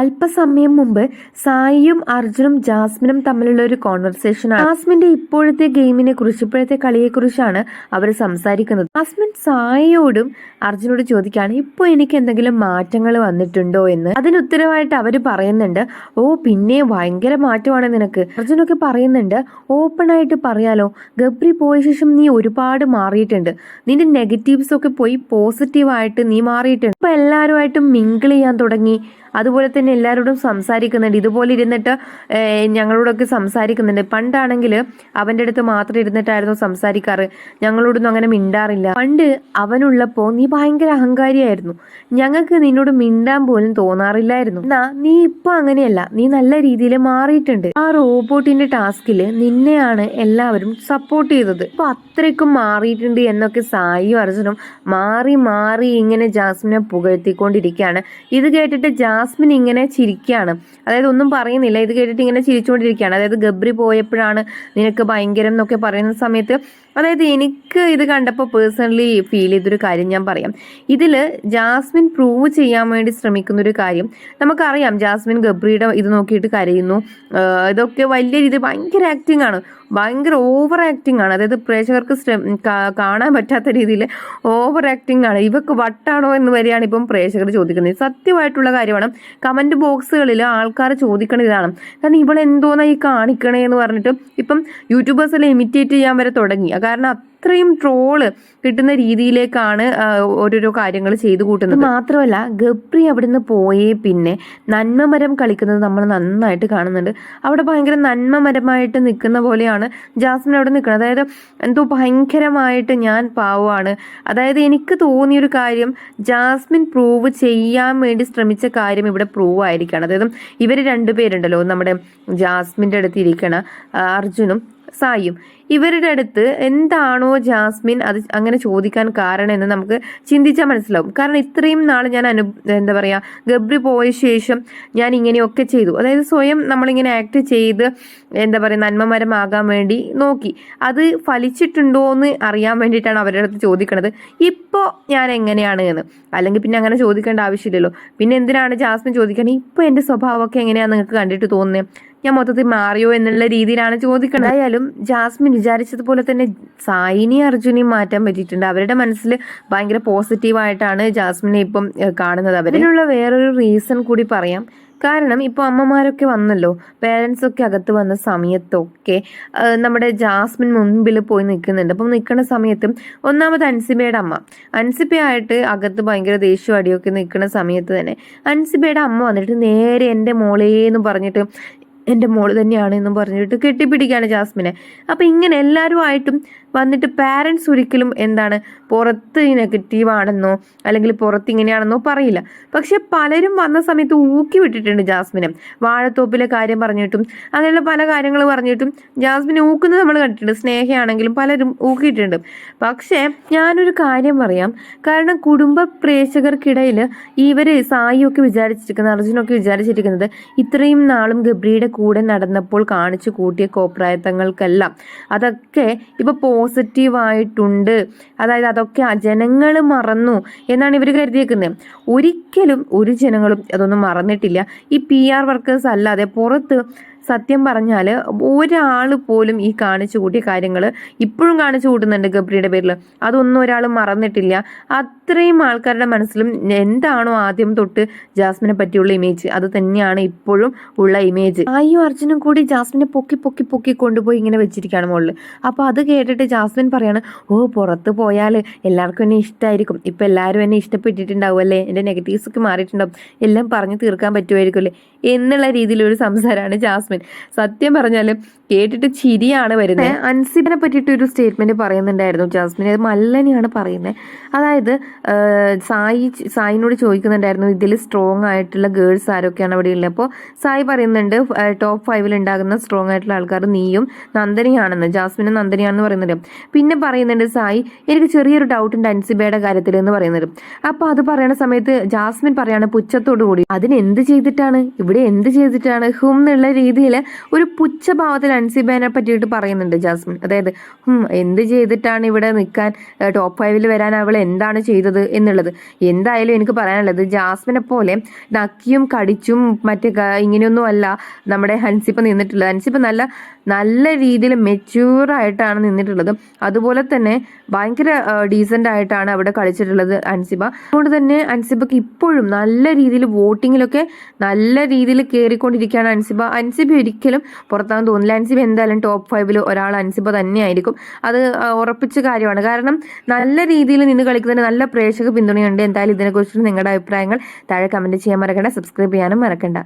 അല്പസമയം മുമ്പ് സായിയും അർജുനും ജാസ്മിനും തമ്മിലുള്ള ഒരു കോൺവെർസേഷൻ ജാസ്മിന്റെ ഇപ്പോഴത്തെ ഗെയിമിനെ കുറിച്ച് ഇപ്പോഴത്തെ കളിയെ കുറിച്ചാണ് അവർ സംസാരിക്കുന്നത്. ജാസ്മിൻ സായിയോടും അർജുനോട് ചോദിക്കുകയാണ് ഇപ്പോൾ എനിക്ക് എന്തെങ്കിലും മാറ്റങ്ങൾ വന്നിട്ടുണ്ടോ എന്ന്? അതിന് ഉത്തരവായിട്ട് അവർ പറയുന്നുണ്ട് ഓ പിന്നെ ഭയങ്കര മാറ്റമാണ് നിനക്ക്. അർജുനൊക്കെ പറയുന്നുണ്ട് ഓപ്പൺ ആയിട്ട് പറയാലോ. ഗബ്രി പോയ ശേഷം നീ ഒരുപാട് മാറിയിട്ടുണ്ട്. നിന്റെ നെഗറ്റീവ്സ് ഒക്കെ പോയി പോസിറ്റീവായിട്ട് നീ മാറിയിട്ടുണ്ട്. ഇപ്പൊ എല്ലാവരുമായിട്ടും മിങ്കിൾ ചെയ്യാൻ തുടങ്ങി. അതുപോലെ തന്നെ എല്ലാവരോടും സംസാരിക്കുന്നുണ്ട്. ഇതുപോലെ ഇരുന്നിട്ട് ഞങ്ങളോടൊക്കെ സംസാരിക്കുന്നുണ്ട്. പണ്ടാണെങ്കിൽ അവന്റെ അടുത്ത് മാത്രം ഇരുന്നിട്ടായിരുന്നു സംസാരിക്കാറ്. ഞങ്ങളോടൊന്നും അങ്ങനെ മിണ്ടാറില്ല. പണ്ട് അവനുള്ളപ്പോൾ നീ ഭയങ്കര അഹങ്കാരിയായിരുന്നു. ഞങ്ങൾക്ക് നിന്നോട് മിണ്ടാൻ പോലും തോന്നാറില്ലായിരുന്നു. എന്നാ നീ ഇപ്പൊ അങ്ങനെയല്ല. നീ നല്ല രീതിയിൽ മാറിയിട്ടുണ്ട്. ആ റോബോട്ടിന്റെ ടാസ്കിൽ നിന്നെയാണ് എല്ലാവരും സപ്പോർട്ട് ചെയ്തത്. ഇപ്പൊ അത്രയ്ക്കും മാറിയിട്ടുണ്ട് എന്നൊക്കെ സായിയും അർജുനും മാറി മാറി ഇങ്ങനെ ജാസ്മിനെ പുകഴ്ത്തിക്കൊണ്ടിരിക്കുകയാണ്. ഇത് കേട്ടിട്ട് ജാസ്മിൻ ഇങ്ങനെ ചിരിക്കുകയാണ് അതായത് ഒന്നും പറയുന്നില്ല. ഇത് കേട്ടിട്ട് ഇങ്ങനെ ചിരിച്ചുകൊണ്ടിരിക്കുകയാണ്. അതായത് ഗബ്രി പോയപ്പോഴാണ് നിനക്ക് ഭയങ്കരം എന്നൊക്കെ പറയുന്ന സമയത്ത് അതായത് എനിക്ക് ഇത് കണ്ടപ്പോൾ പേഴ്സണലി ഫീൽ ചെയ്തൊരു കാര്യം ഞാൻ പറയാം. ഇതിൽ ജാസ്മിൻ പ്രൂവ് ചെയ്യാൻ വേണ്ടി ശ്രമിക്കുന്ന ഒരു കാര്യം നമുക്കറിയാം. ജാസ്മിൻ ഗബ്രിയുടെ ഇത് നോക്കിയിട്ട് കരയുന്നു. ഇതൊക്കെ വലിയ രീതി ഭയങ്കര ആക്ടിങ് ആണ്. ഭയങ്കര ഓവർ ആക്ടിങ് ആണ്. അതായത് പ്രേക്ഷകർക്ക് കാണാൻ പറ്റാത്ത രീതിയിൽ ഓവർ ആക്ടിങ് ആണ്. ഇവക്ക് വട്ടാണോ എന്ന് വരെയാണ് ഇപ്പം പ്രേക്ഷകർ ചോദിക്കുന്നത്. സത്യമായിട്ടുള്ള കാര്യമാണ്. കമന്റ് ബോക്സുകളിൽ ആൾക്കാർ ചോദിക്കണ ഇതാണ്. കാരണം ഇവൾ എന്തോന്നാ ഈ കാണിക്കണേ എന്ന് പറഞ്ഞിട്ട് ഇപ്പം യൂട്യൂബേഴ്സ് എല്ലാം ഇമിറ്റേറ്റ് ചെയ്യാൻ വരെ തുടങ്ങി. കാരണം അത്രയും ട്രോൾ കിട്ടുന്ന രീതിയിലേക്കാണ് ഓരോരോ കാര്യങ്ങൾ ചെയ്തു കൂട്ടുന്നത്. മാത്രമല്ല ഗപ്രി അവിടുന്ന് പോയേ പിന്നെ നന്മമരം കളിക്കുന്നത് നമ്മൾ നന്നായിട്ട് കാണുന്നുണ്ട്. അവിടെ ഭയങ്കര നന്മമരമായിട്ട് നിൽക്കുന്ന പോലെയാണ് ജാസ്മിൻ അവിടെ നിൽക്കുന്നത്. അതായത് എന്തോ ഭയങ്കരമായിട്ട് ഞാൻ പാവമാണ് അതായത് എനിക്ക് തോന്നിയൊരു കാര്യം ജാസ്മിൻ പ്രൂവ് ചെയ്യാൻ വേണ്ടി ശ്രമിച്ച കാര്യം ഇവിടെ പ്രൂവ് ആയിരിക്കുകയാണ്. അതായത് ഇവർ രണ്ടുപേരുണ്ടല്ലോ നമ്മുടെ ജാസ്മിന്റെ അടുത്ത് ഇരിക്കണ അർജുനും സായിയും ഇവരുടെ അടുത്ത് എന്താണോ ജാസ്മിൻ അത് അങ്ങനെ ചോദിക്കാൻ കാരണം എന്ന് നമുക്ക് ചിന്തിച്ചാൽ മനസ്സിലാവും. കാരണം ഇത്രയും നാൾ ഞാൻ അനു എന്താ പറയുക ഗബ്രി പോയ ശേഷം ഞാൻ ഇങ്ങനെയൊക്കെ ചെയ്തു. അതായത് സ്വയം നമ്മളിങ്ങനെ ആക്ട് ചെയ്ത് എന്താ പറയുക നന്മമരമാകാൻ വേണ്ടി നോക്കി. അത് ഫലിച്ചിട്ടുണ്ടോ എന്ന് അറിയാൻ വേണ്ടിയിട്ടാണ് അവരുടെ അടുത്ത് ചോദിക്കണത്. ഇപ്പോൾ ഞാൻ എങ്ങനെയാണ് എന്ന്. അല്ലെങ്കിൽ പിന്നെ അങ്ങനെ ചോദിക്കേണ്ട ആവശ്യമില്ലല്ലോ. പിന്നെ എന്തിനാണ് ജാസ്മിൻ ചോദിക്കണത് ഇപ്പോൾ എന്റെ സ്വഭാവമൊക്കെ എങ്ങനെയാണെന്ന് നിങ്ങൾക്ക് കണ്ടിട്ട് തോന്നുന്നത് ഞാൻ മൊത്തത്തിൽ മാറിയോ എന്നുള്ള രീതിയിലാണ് ചോദിക്കുന്നത് എന്തായാലും ജാസ്മിൻ വിചാരിച്ചതുപോലെ തന്നെ സായിനി അർജുനെയും മാറ്റാൻ പറ്റിയിട്ടുണ്ട്. അവരുടെ മനസ്സിൽ ഭയങ്കര പോസിറ്റീവായിട്ടാണ് ജാസ്മിനെ ഇപ്പം കാണുന്നത് അവരിനുള്ള വേറൊരു റീസൺ കൂടി പറയാം. കാരണം ഇപ്പോൾ അമ്മമാരൊക്കെ വന്നല്ലോ പേരൻസ് ഒക്കെ അകത്ത് വന്ന സമയത്തൊക്കെ നമ്മുടെ ജാസ്മിൻ മുൻപിൽ പോയി നിൽക്കുന്നുണ്ട്. അപ്പം നിൽക്കുന്ന സമയത്ത് ഒന്നാമത് അൻസിബയുടെ അമ്മ. അൻസിബയായിട്ട് അകത്ത് ഭയങ്കര ദേഷ്യം അടിയൊക്കെ നിൽക്കുന്ന സമയത്ത് തന്നെ അൻസിബയുടെ അമ്മ വന്നിട്ട് നേരെ എന്റെ മോളേന്ന് പറഞ്ഞിട്ട് എന്റെ മോൾ തന്നെയാണ് എന്നും പറഞ്ഞിട്ട് കെട്ടിപ്പിടിക്കുകയാണ് ജാസ്മിനെ. അപ്പം ഇങ്ങനെ എല്ലാവരുമായിട്ടും വന്നിട്ട് പാരൻസ് ഒരിക്കലും എന്താണ് പുറത്ത് നെഗറ്റീവ് ആണെന്നോ അല്ലെങ്കിൽ പുറത്ത് ഇങ്ങനെയാണെന്നോ പറയില്ല. പക്ഷെ പലരും വന്ന സമയത്ത് ഊക്കി വിട്ടിട്ടുണ്ട് ജാസ്മിനെ. വാഴത്തോപ്പിലെ കാര്യം പറഞ്ഞിട്ടും അങ്ങനെയുള്ള പല കാര്യങ്ങൾ പറഞ്ഞിട്ടും ജാസ്മിനെ ഊക്കുന്നത് നമ്മൾ കണ്ടിട്ടുണ്ട്. സ്നേഹയാണെങ്കിലും പലരും ഊക്കിയിട്ടുണ്ട്. പക്ഷേ ഞാനൊരു കാര്യം പറയാം. കാരണം കുടുംബ പ്രേക്ഷകർക്കിടയിൽ ഇവർ സായിയൊക്കെ വിചാരിച്ചിരിക്കുന്നത് അർജുനൊക്കെ വിചാരിച്ചിരിക്കുന്നത് ഇത്രയും നാളും ഗബ്രിയുടെ കൂടെ നടന്നപ്പോൾ കാണിച്ചു കൂട്ടിയ കോപ്രായത്തങ്ങൾക്കെല്ലാം. അതൊക്കെ ഇപ്പൊ പോസിറ്റീവായിട്ടുണ്ട്. അതായത് അതൊക്കെ ജനങ്ങൾ മറന്നു എന്നാണ് ഇവർ കരുതിയേക്കുന്നത് ഒരിക്കലും ഒരു ജനങ്ങളും അതൊന്നും മറന്നിട്ടില്ല. ഈ പി ആർ വർക്കേഴ്സ് അല്ലാതെ പുറത്ത് സത്യം പറഞ്ഞാൽ ഒരാൾ പോലും ഈ കാണിച്ചു കൂട്ടിയ കാര്യങ്ങൾ ഇപ്പോഴും കാണിച്ചു കൂട്ടുന്നുണ്ട് ഗബ്രിയുടെ പേരിൽ അതൊന്നും ഒരാൾ മറന്നിട്ടില്ല. അത്രയും ആൾക്കാരുടെ മനസ്സിലും എന്താണോ ആദ്യം തൊട്ട് ജാസ്മിനെ പറ്റിയുള്ള ഇമേജ് അത് തന്നെയാണ് ഇപ്പോഴും ഉള്ള ഇമേജ് ആയും അർജുനും കൂടി ജാസ്മിനെ പൊക്കി പൊക്കി പൊക്കി കൊണ്ടുപോയി ഇങ്ങനെ വെച്ചിരിക്കുകയാണ് മുകളിൽ അപ്പോൾ അത് കേട്ടിട്ട് ജാസ്മിൻ പറയാണ് ഓ പുറത്ത് പോയാൽ എല്ലാവർക്കും എന്നെ ഇഷ്ടമായിരിക്കും ഇപ്പം എല്ലാവരും എന്നെ ഇഷ്ടപ്പെട്ടിട്ടുണ്ടാവും അല്ലേ? എന്റെ നെഗറ്റീവ്സ് ഒക്കെ മാറിയിട്ടുണ്ടാവും. എല്ലാം പറഞ്ഞു തീർക്കാൻ പറ്റുമായിരിക്കും അല്ലേ എന്നുള്ള രീതിയിലൊരു സംസാരമാണ് ജാസ്മിൻ. സത്യം പറഞ്ഞാൽ കേട്ടിട്ട് ചിരിയാണ് വരുന്നത് അൻസിബിനെ പറ്റിയിട്ട് ഒരു സ്റ്റേറ്റ്മെന്റ് പറയുന്നുണ്ടായിരുന്നു. ജാസ്മിൻ അത് മല്ലനെയാണ് പറയുന്നത് അതായത് സായി സായിനോട് ചോദിക്കുന്നുണ്ടായിരുന്നു ഇതിൽ സ്ട്രോങ് ആയിട്ടുള്ള ഗേൾസ് ആരൊക്കെയാണ് അവിടെ ഉള്ളത്? അപ്പോൾ സായി പറയുന്നുണ്ട് ടോപ്പ് ഫൈവിൽ ഉണ്ടാകുന്ന സ്ട്രോങ് ആയിട്ടുള്ള ആൾക്കാർ നീയും നന്ദനിയാണെന്ന്. ജാസ്മിനും നന്ദനിയാണെന്ന് പറയുന്നുണ്ട്. പിന്നെ പറയുന്നുണ്ട് സായി എനിക്ക് ചെറിയൊരു ഡൗട്ട് ഉണ്ട് അൻസിബയുടെ കാര്യത്തിൽ എന്ന് പറയുന്നത്. അപ്പോൾ അത് പറയുന്ന സമയത്ത് ജാസ്മിൻ പറയാണ് പുച്ഛത്തോടു കൂടി. അതിന് എന്ത് ചെയ്തിട്ടാണ്? ഇവിടെ എന്ത് ചെയ്തിട്ടാണ്? ഹും എന്നുള്ള രീതിയിൽ ഒരു പുച്ഛഭാവത്തിൽ അൻസിബേനെ പറ്റിയിട്ട് പറയുന്നുണ്ട് ജാസ്മിൻ. അതായത് എന്ത് ചെയ്തിട്ടാണ് ഇവിടെ നിൽക്കാൻ ടോപ്പ് ഫൈവിൽ വരാൻ അവൾ എന്താണ് ചെയ്തത് എന്നുള്ളത്? എന്തായാലും എനിക്ക് പറയാനുള്ളത് ജാസ്മിനെ പോലെ നക്കിയും കടിച്ചും മറ്റേ ഇങ്ങനെയൊന്നും അല്ല നമ്മുടെ ഹൻസിപ്പ് നിന്നിട്ടുള്ളത്. ഹൻസിപ്പ് നല്ല നല്ല രീതിയിൽ മെച്യൂർ ആയിട്ടാണ് നിന്നിട്ടുള്ളത്. അതുപോലെ തന്നെ ഭയങ്കര ഡീസന്റ് ആയിട്ടാണ് അവിടെ കളിച്ചിട്ടുള്ളത് അൻസിബ. അതുകൊണ്ട് തന്നെ അൻസിബക്ക് ഇപ്പോഴും നല്ല രീതിയിൽ വോട്ടിങ്ങിലൊക്കെ നല്ല രീതിയിൽ കയറിക്കൊണ്ടിരിക്കുകയാണ് അൻസിബ. അൻസിബ ഒരിക്കലും പുറത്താന്ന് തോന്നില്ല അൻസിബ എന്തായാലും ടോപ്പ് ഫൈവിൽ ഒരാൾ അൻസിബ തന്നെയായിരിക്കും. അത് ഉറപ്പിച്ച കാര്യമാണ്. കാരണം നല്ല രീതിയിൽ നിന്ന് കളിക്കുന്നതിന് നല്ല പ്രേക്ഷക പിന്തുണയുണ്ട്. എന്തായാലും ഇതിനെക്കുറിച്ച് നിങ്ങളുടെ അഭിപ്രായങ്ങൾ താഴെ കമന്റ് ചെയ്യാൻ മറക്കണ്ട. സബ്സ്ക്രൈബ് ചെയ്യാനും മറക്കണ്ട.